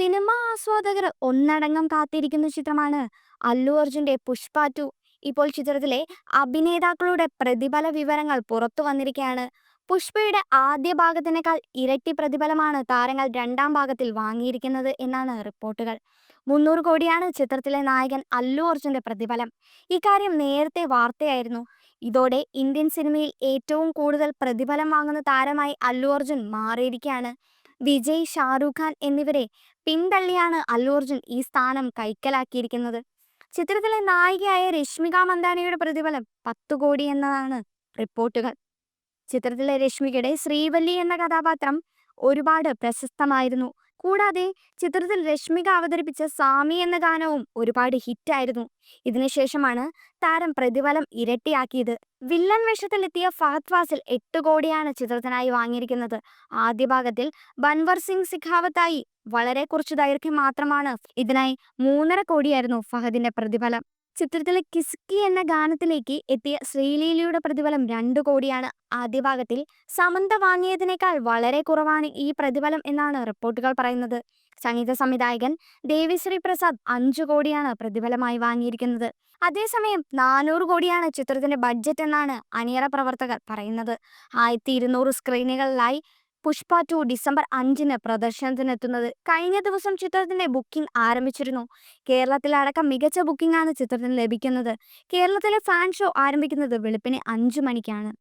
Cinema ആസ്വാദകർ ഒന്നടങ്കം കാത്തിരിക്കുന്ന ചിത്രമാണ് അല്ലു അർജുന്റെ പുഷ്പ ടു. ഇപ്പോൾ ചിത്രത്തിലെ അഭിനേതാക്കളുടെ പ്രതിഫല വിവരങ്ങൾ പുറത്തു വന്നിരിക്കുകയാണ് പുഷ്പയുടെ ആദ്യ ഭാഗത്തിനേക്കാൾ ഇരട്ടി പ്രതിഫലമാണ് താരങ്ങൾ രണ്ടാം ഭാഗത്തിൽ വാങ്ങിയിരിക്കുന്നത് എന്നാണ് റിപ്പോർട്ടുകൾ. മുന്നൂറ് കോടിയാണ് ചിത്രത്തിലെ നായകൻ അല്ലു അർജുന്റെ പ്രതിഫലം. ഇക്കാര്യം നേരത്തെ വാർത്തയായിരുന്നു. ഇതോടെ ഇന്ത്യൻ സിനിമയിൽ ഏറ്റവും കൂടുതൽ പ്രതിഫലം വാങ്ങുന്ന താരമായി അല്ലു അർജുൻ മാറിയിരിക്കുകയാണ് വിജയ് ഷാറൂഖ് ഖാൻ എന്നിവരെ പിന്തള്ളിയാണ് അല്ലു അർജുൻ ഈ സ്ഥാനം കൈക്കലാക്കിയിരിക്കുന്നത്. ചിത്രത്തിലെ നായികയായ രശ്മിക മന്ദാനയുടെ പ്രതിഫലം പത്തു കോടി എന്നതാണ് റിപ്പോർട്ടുകൾ. ചിത്രത്തിലെ രശ്മികയുടെ ശ്രീവല്ലി എന്ന കഥാപാത്രം ഒരുപാട് പ്രശസ്തമായിരുന്നു. കൂടാതെ ചിത്രത്തിൽ രശ്മിക അവതരിപ്പിച്ച സാമി എന്ന ഗാനവും ഒരുപാട് ഹിറ്റായിരുന്നു. ഇതിനുശേഷമാണ് താരം പ്രതിഫലം ഇരട്ടിയാക്കിയത്. വില്ലൻ വേഷത്തിലെത്തിയ ഫഹദ് ഫാസിൽ എട്ട് കോടിയാണ് ചിത്രത്തിനായി വാങ്ങിയിരിക്കുന്നത്. ആദ്യ ഭാഗത്തിൽ ബൻവർ സിംഗ് സിഖാവത്തായി വളരെ കുറച്ച് ദൈർഘ്യം മാത്രമാണ് ഇതിനായി മൂന്നര കോടിയായിരുന്നു ഫഹദിന്റെ പ്രതിഫലം. ചിത്രത്തിലെ കിസ്കി എന്ന ഗാനത്തിലേക്ക് എത്തിയ ശ്രീലീലയുടെ പ്രതിഫലം രണ്ടു കോടിയാണ്. ആദ്യ ഭാഗത്തിൽ സമന്ത വാങ്ങിയതിനേക്കാൾ വളരെ കുറവാണ് ഈ പ്രതിഫലം എന്നാണ് റിപ്പോർട്ടുകൾ പറയുന്നത്. സംഗീത സംവിധായകൻ ദേവിശ്രീ പ്രസാദ് അഞ്ചു കോടിയാണ് പ്രതിഫലമായി വാങ്ങിയിരിക്കുന്നത്. അതേസമയം നാനൂറ് കോടിയാണ് ചിത്രത്തിന്റെ ബഡ്ജറ്റ് എന്നാണ് അണിയറ പ്രവർത്തകർ പറയുന്നത്. ആയിരത്തി ഇരുന്നൂറ് സ്ക്രീനുകളിലായി പുഷ്പ ടു ഡിസംബർ അഞ്ചിന് പ്രദർശനത്തിനെത്തുന്നത്. കഴിഞ്ഞ ദിവസം ചിത്രത്തിന്റെ ബുക്കിംഗ് ആരംഭിച്ചിരുന്നു. കേരളത്തിലടക്കം മികച്ച ബുക്കിംഗ് ആണ് ചിത്രത്തിന് ലഭിക്കുന്നത്. കേരളത്തിലെ ഫാൻ ഷോ ആരംഭിക്കുന്നത് വെളുപ്പിന് അഞ്ചു മണിക്കാണ്.